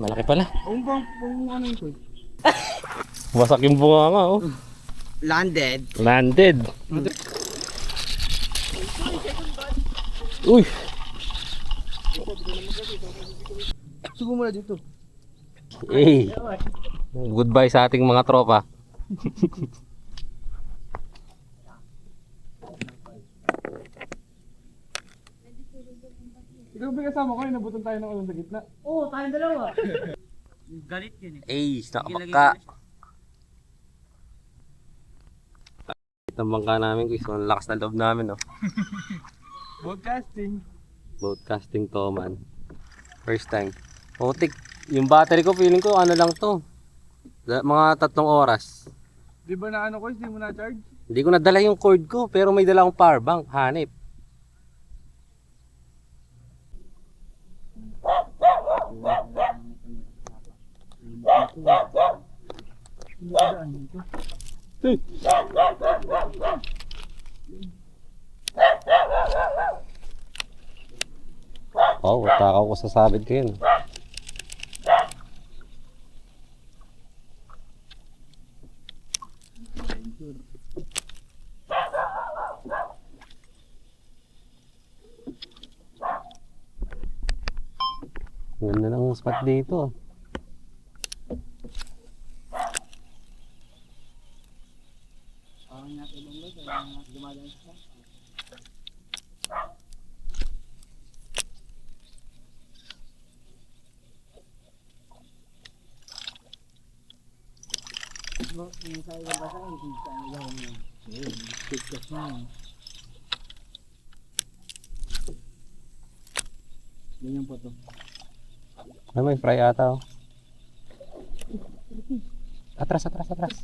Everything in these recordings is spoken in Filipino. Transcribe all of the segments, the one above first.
Malaki pala. Ang bang, ano kuys? Wasak yung bunga nga oh. Landed. Landed. Uy! Subo mo na dito. Hey! Goodbye sa ating mga tropa. Ikaw ba kasama ko, inabutan tayo ng ulan sa gitna. Oo, tayong dalawa. Galit yun eh. Ay, nakapaka. Itang bangka namin guys. Ang lakas na loob namin oh. Broadcasting. Broadcasting to man. First time. Putik. Yung battery ko feeling ko ano lang to. Da- Mga tatlong oras. Di ba na ano ko, hindi mo na charge? Hindi ko nadala yung cord ko pero may dala akong power bank. Hanip. Oh, takaw ko sa sabit ko yun. Ganda ng spot dito. ah. Parang nasa ibang ba? Parang dumadaan sa Bro, yung sa ibang basa, hindi sa ibang yun. Ayun, yun. Ganyan po to. Ay, may fry ata oh. Atras, atras, atras.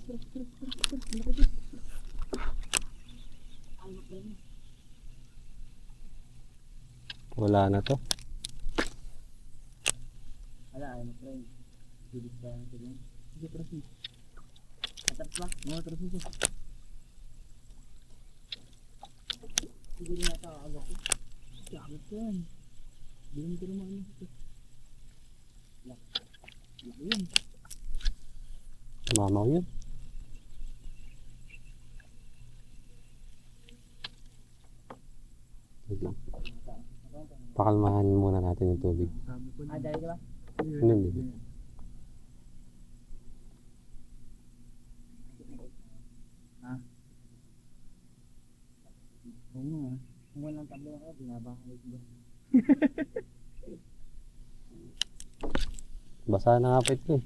Wala na to. Wala, ayaw mo friend. Bilis ba yan? Sige, atras mo. Atras ba? Oo, atras mo. Sige rin nata agad ko. Agad ko yan. Bilang ko naman ano. Lak. Lak yun. Mamaw yun. Wait lang. Pakalmahan muna natin yung tubig. Ah, dahil ka ba? Ano hindi? Oo nga. Kung walang tablo ako, binabahalik ba? Basa na nga pa ito eh.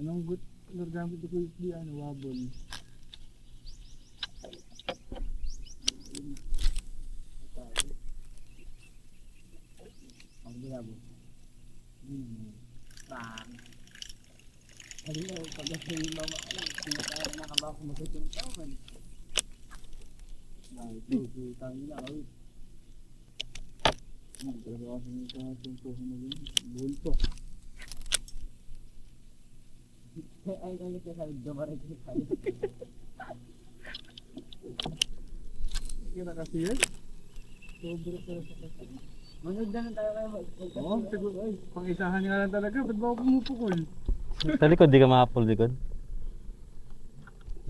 Anong good color gamit ko yung ano, wabon? Ang bilabo. Hmm. Bang. Hello, yung mama ko, sinakaya na ka ba yung taon? Ay, Ay, ay, ay, sabi, dumarin ko tayo. Kira kasi yan. Sobra pero sa kasi. Manood na lang tayo kayo. Oo, siguro ay. Pang-isahan nga lang talaga. Ba't ba ako pumupukol? Sa likod, di ka makapul likod.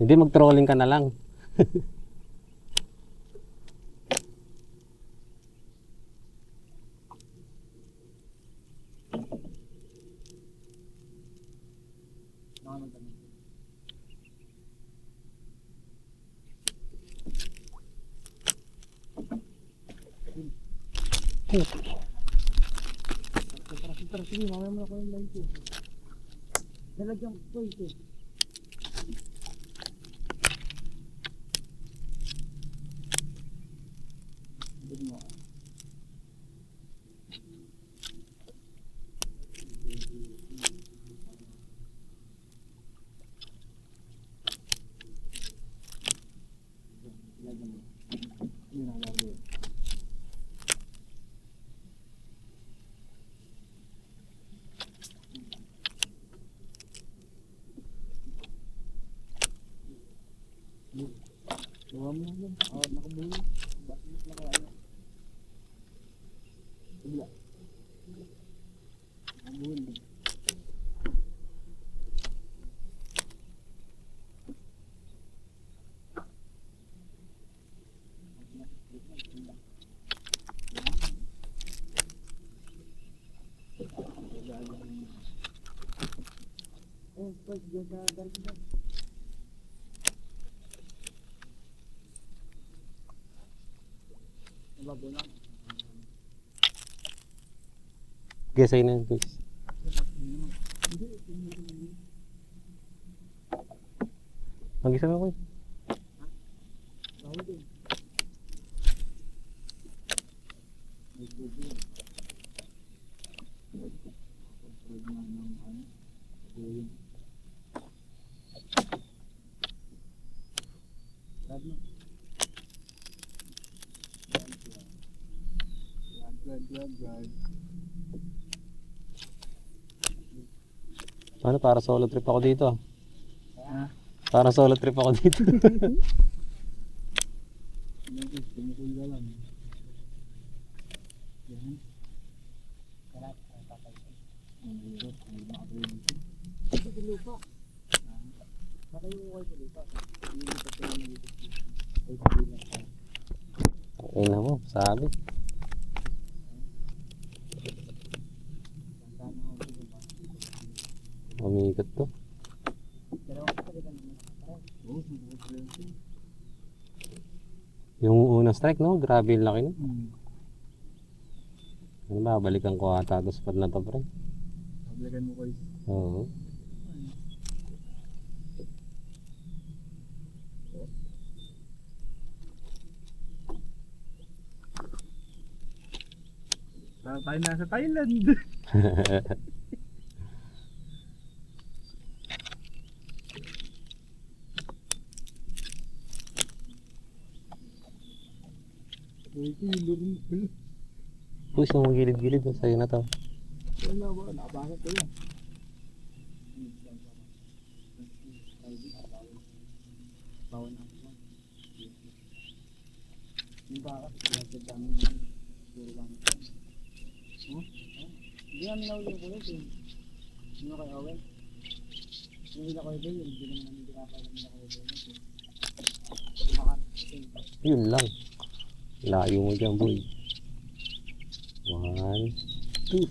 Hindi, mag-trolling ka na lang. Tara, tara, sige, mamaya mo na ko yung light ko. Talagang po ito. Yun ang lagi. Gawa mo na yan. Oh, nakabulo. Bakit nakaano? Kabila. Abul. Oh, pag gagagal na. Na. Gesay na yun, guys. Mag-isa ako. eh. Bago din. May tubo. Pag na ng ano, tuyo. Sarap no? Yan, yan, yan, yan. Ano, para solo trip ako dito. ah. Para solo trip ako dito. Yan, guys, tumukul ka lang. Yan. Sarap, ang tatay ko. Ang hirap, ang makakaroon dito. Ito sa lupa. Makayo ko kayo sa lupa. Hindi ko pa tayo dito. Ay, kabilang ka. Ayun na mo, sabi. Tandaan ako sa lupa. Umikot to. Dalawa ka talaga naman. Oo, subukan ko yan. Yung unang strike, no? Grabe yung laki no? Hmm. Ano ba, balikan ko ata to spot na to, pre. Pablikan mo guys. Oo. Tayo nasa Thailand. Uy, kilo rin pala. Push mo gilid-gilid, oh. sa'yo na to. Wala ba? Nakabakit ko yan. Bawal na ako. Yung baka, pinagdadami ng puro lang. Hindi namin nahuli yung kulit eh. Sino kay Owen? Yung hila ko ito yun, hindi naman namin pinapailan nila. Baka, Yun lang. Layo mo dyan, boy. One, two.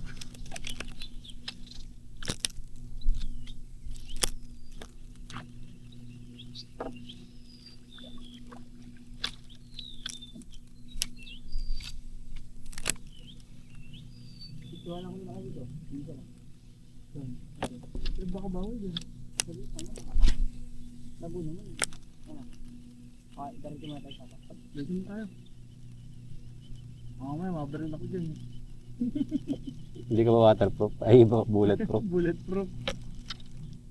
ito lang ko na kayo dito. Hindi ka lang. Eh, baka bawal yun. Sabi, ano? Labo naman. eh. Ano? Ah, ganito muna tayo sa Dito na tayo. Mamaya, mabaril ako dyan. Hindi ka ba waterproof? Ay, ba bulletproof? Bulletproof.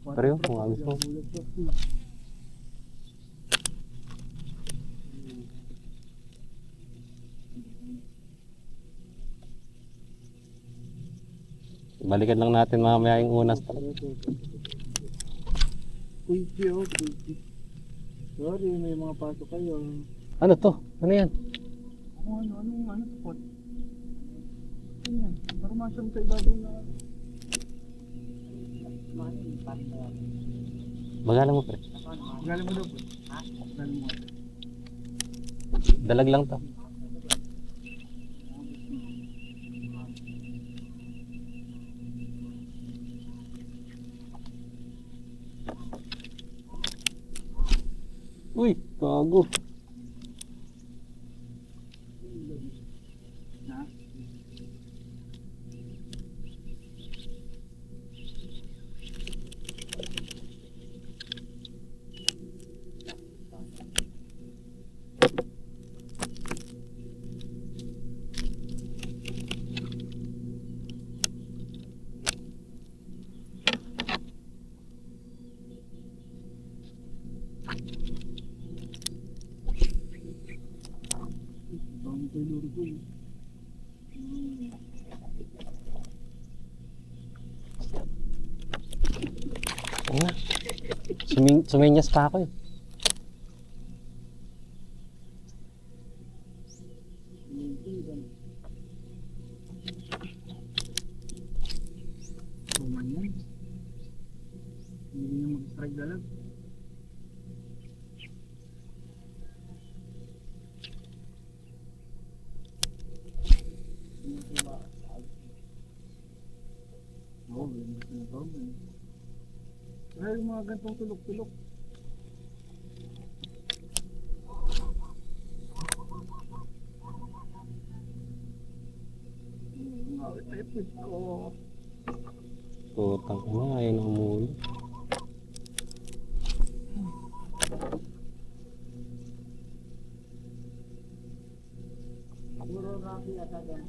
Pareho, kung mo. Bulletproof. Balikan lang natin mamaya yung unang strike. Kuipi oh, kuipi. Sorry, may mga pasok kayo. Ano to? Ano yan? Ano, ano, ano, spot? Ano masyam sa ibabaw na. Magalang mo, pre. Galing mo daw po. Ha? Galing mo. Dalag lang to. Uy, gago. Ha? Dami kayo luro ko eh. Oo. Suming, sumenyas pa ako eh. Kuipi, ganun. Galag. Oo, yun gusto na tawag eh. Tayo ko? Putang ina, ayun ang umuwi. Puro Rocky at agad.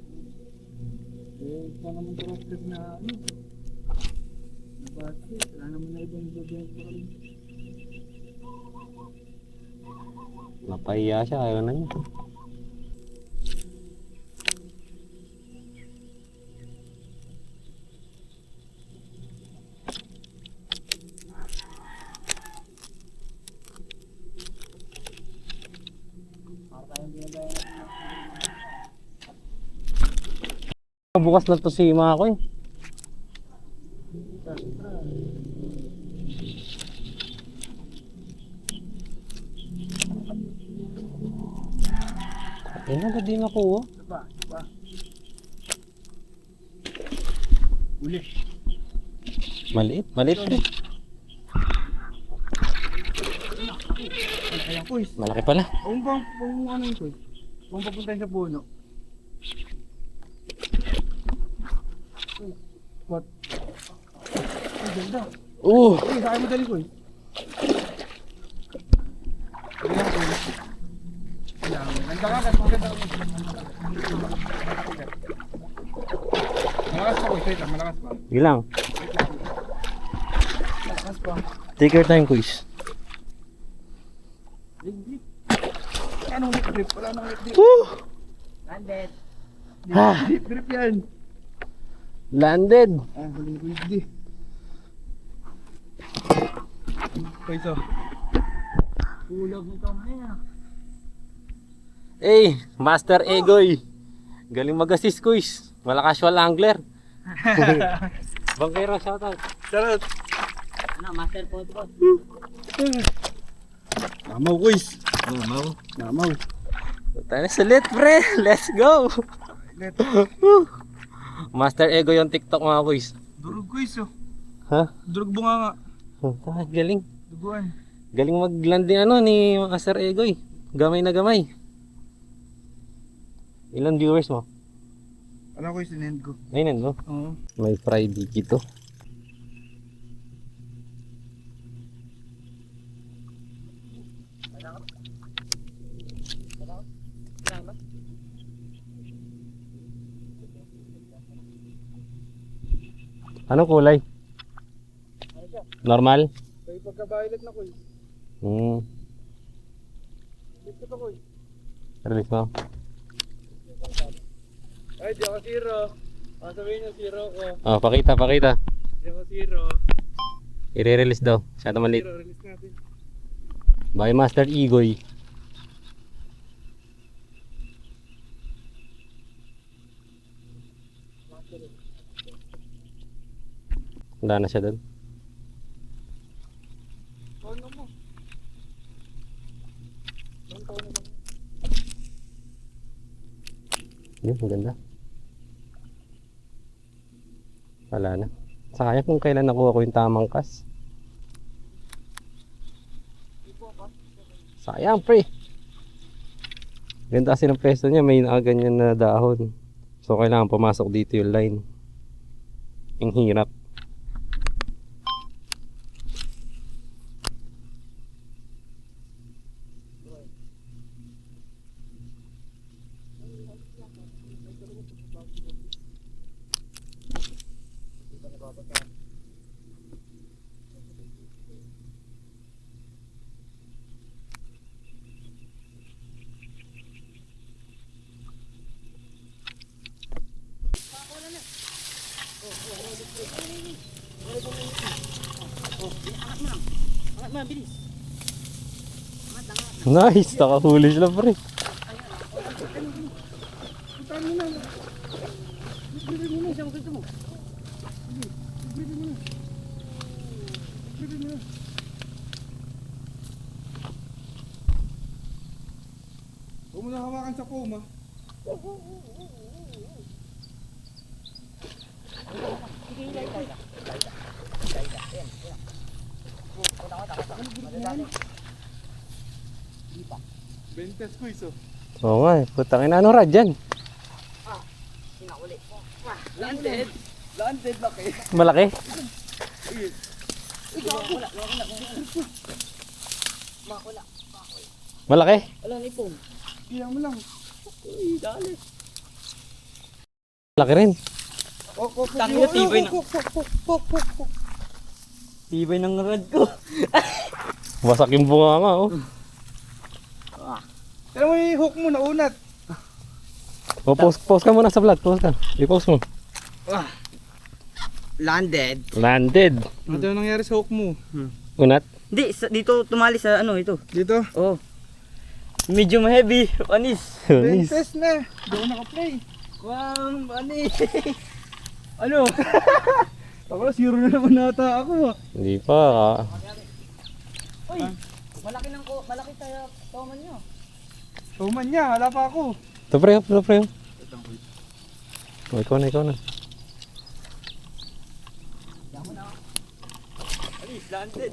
Eh, isa naman na ano. Na basket. Wala naman na ibang bibigyan ko rin. Napahiya siya, ayaw na niya. Para tayong ginagaya natin. Bukas na to si mga ko eh. Eh, na di nakuha. Isa pa, isa pa. Uli. Maliit, maliit eh. Ano kaya kuis? Malaki pala. Kung bang, kung ano yung kuis? Kung papunta sa puno. What? Ang ganda. Uh! Uy, akin mo dali kuis. Kailangan kuis. Kailangan. Ganda ka, ganda ka. Malakas pa kuis, wait lang, malakas pa. Sige lang. Malakas pa. Take your time. Liglig. Anong lip grip? Wala nang lip grip. Woo! Landed. Ah. Lip grip yan. Landed! Ah, huling quiz di. Paiso. Kulog nito ngayon. Eh, Master Egoy. Galing mag-assist, quiz. Wala casual angler. Bangkero, shoutout. Charot. Ano, master podcast. Namaw quiz. Namaw. Namaw. Tayo na sulit, pre. Let's go. Master Ego yung TikTok mga quiz. Durug quiz oh. Ha? Durug bunga nga. Galing. Duguan. Galing mag-land din ano ni Master Egoy. Gamay na gamay. Ilan viewers mo? Ano quiz sinend ko? Ayun no? Oo. May Friday dito. Anong kulay? Normal? Kaya pagka-violet na quiz. Hmm. Dito pa quiz. Release mo. Ay, di ako zero. Ang sabihin niyo zero ko. Oh, pakita, pakita. Di ako zero. I-release daw. Siya maliit. Zero, release natin. By Master Igoy. Wala na siya doon. Ano mo? Yun, maganda. Wala na. Sayang kung kailan nakuha ko yung tamang kas. Sayang, pre. Ganda kasi ng pesto niya. May nakaganyan na dahon. So, kailangan pumasok dito yung line. Ang hirap. Angat mo, bilis. Nice! Nakahuli sila, pre. Puntahan mo na. Bibig mo na, isang gusto mo. Bibig mo na. Bibig mo na. akin sa coma. Ko iso. Oo nga eh. Putang ina. Ano rad yan? Landed. Landed laki. Malaki? Malaki? Wala ni Pong. Kiyang mo lang. Uy, dali. Malaki rin. Oh, oh, Tangin na, tibay na. Tibay ng rad ko. Wasak yung bunga nga oh. Tira mo yung hook mo, naunat. O, post, post ka muna sa vlog. Post ka. I-post mo. Landed. Landed. Ano yung nangyari sa hook mo? Unat. Hindi, sa, dito tumali sa ano ito. Dito? Oh. Medium heavy. Panis. Nice. Bentes na. Hindi ako naka-play. Wow, panis. ano? Ako na, zero na naman nata ako ah. Hindi pa. ah. Uy, malaki ng ko, malaki tayo toman nyo. Tuman niya, wala pa ako. Ito pre, ito pre. O, ikaw na, ikaw na. Panis, landed.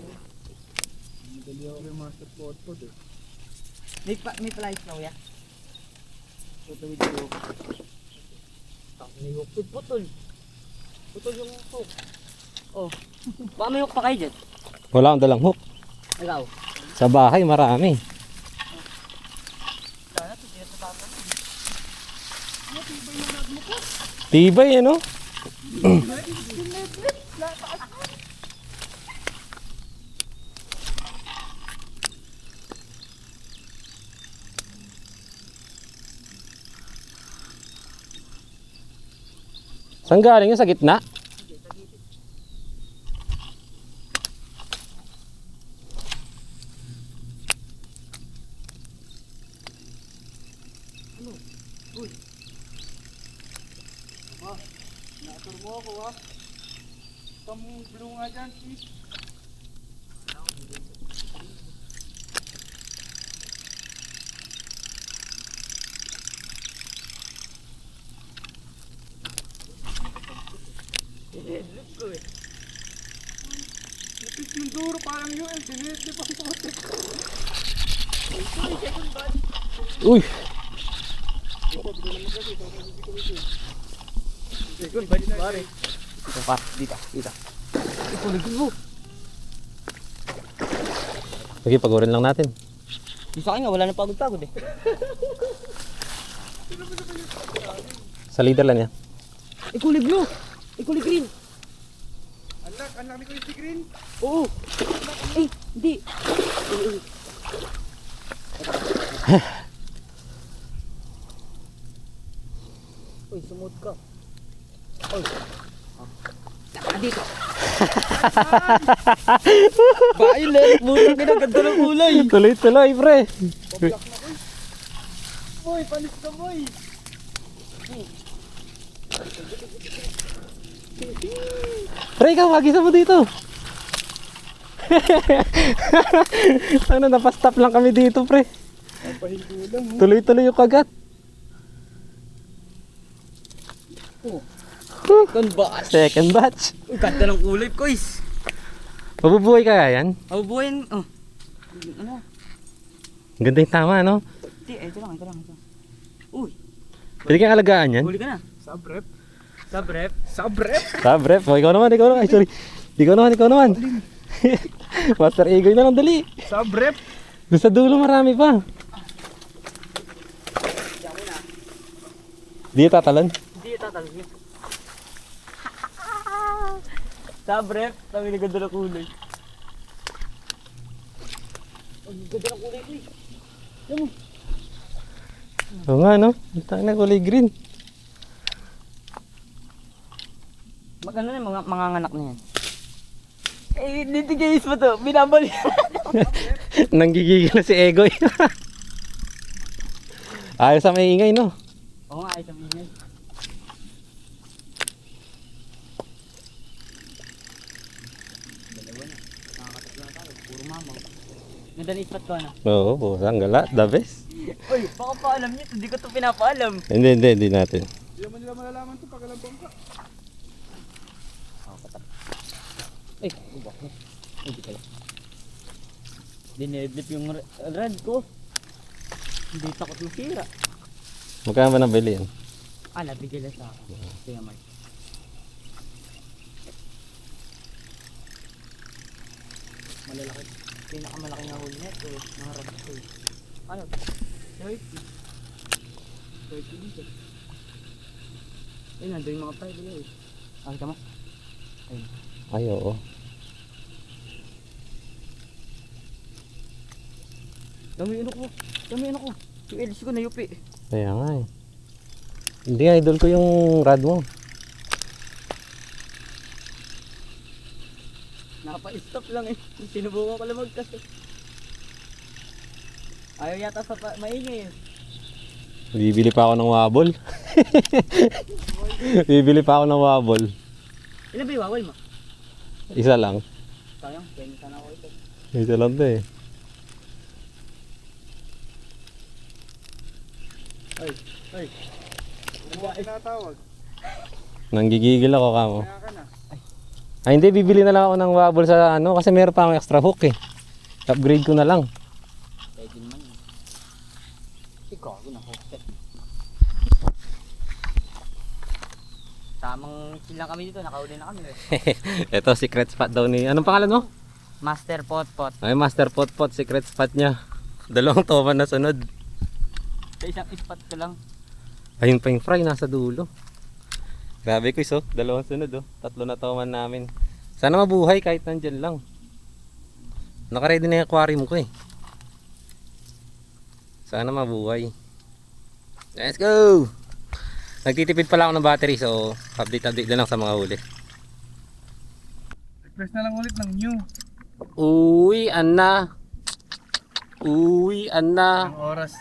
Madali ako may master pot pot eh. May, pa, may flies na uya. Tutawid ko. May hook. Putol. Putol yung hook. Oh. Baka may hook pa kayo dyan. Wala akong dalang hook. Ikaw. Sa bahay, marami. Sana, tuloy sa bata. Tibay, ano? Saan galing yun? Sa gitna? Natur mo ako ah. Kamong blue nga dyan, please. Look ko eh. Lapit yung duro, parang yun. Dinete pa ko. Uy! Second, balik pare. Dito pa, dito, dito. Ituloy mo. Sige, pagurin lang natin. Yung sa akin nga, wala na pagod-pagod eh. Sa leader lang yan. Ikulay blue! Ikulay green! Anak, anak ni ko yung si green. Oo! Eh, hindi! Uy, sumot ka. Uy. Dito. Violet! Buta ka na, ganda ng kulay! Tuloy-tuloy, pre! Boy, panis ka boy. Pre, ikaw, magisa mo dito. ano, napastop lang kami dito, pre. Oh. Tuloy-tuloy yung kagat. Second batch! Second batch. Uy, ganda ng kulay, kois! Mabubuhay kaya yan? Mabubuhayin, oh. Ano? Ganda yung tama, no? Hindi, ito lang, ito lang, ito. Uy, Pwede kang alagaan yan. huli ka na. Sub rep. Sub rep. Sub rep. Sa bref. O, ikaw naman, ikaw naman. Ay, sorry. Ikaw naman, ikaw naman. Master Egoy na lang, dali. Sub rep. Doon sa dulo marami pa. Di tatalon. Hindi tatalog rep, sabi ni ganda ng kulay. Ang ganda ng kulay ko eh. Oo nga, no? Ang tangin na kulay green. Mag ano na, mga manganganak na yan. Eh, dito guys mo to, binabali. Nanggigigil na si Egoy. Ayos sa maingay, no? Oo nga, ay sabihin yan. Dalawa na. Nakakatatlo na tayo. Puro mamaw. Ganda ni spot ko ano. Oo, oh, ang gala. The best. Uy, baka pa alam niyo, hindi ko to pinapaalam. Hindi, hindi, hindi natin. Hindi naman nila malalaman to pag alam ka. Ay, ubak mo. Hindi kaya. Dinedlip yung red ko. Hindi takot masira. Magkano ba nabili yan? Ah, nabigyan lang sa akin. Tingnan mo. Malalaki. Pinakamalaki na huli net ko. Mga rod ko. eh. Ano? 30. 30 dito. Ayun, nandun yung mga pride nila eh. Ah, kita mo? Ay, oo. Dami ano ko. Dami ano ko. Yung LC ko na yupi. Kaya nga eh. Hindi, idol ko yung rad mo. Nakapa-stop lang eh. Sinubukan ko lang magkas. Ayaw yata sa pa- maingay eh. Bibili pa ako ng wabol. Bibili pa ako ng wabol. Ilan ba yung wawal mo? Isa lang. Sayang, pwede sana ako ito. Isa lang to eh. Ay, ay. Ano ba tinatawag? Nanggigigil ako kamo. Kaya ka. Ay hindi, bibili na lang ako ng wabol sa ano kasi meron pa akong extra hook eh. Upgrade ko na lang. Pwede naman. Ikaw, na hookset. Tamang chill lang kami dito, nakauli na kami. eh. Ito secret spot daw ni Anong pangalan mo? Master Pot Pot. Ay Master Pot Pot secret spot niya. Dalawang toman na sunod. Sa isang spot ko lang. Ayun pa yung fry nasa dulo. Grabe ko iso, dalawang sunod oh. Tatlo na toman namin. Sana mabuhay kahit nandyan lang. Nakaready na yung aquarium ko eh. Sana mabuhay. Let's go! Nagtitipid pala ako ng battery so update-update na lang sa mga huli. Request na lang ulit ng new. Uwi, ana. Uwi, ana. Ang oras.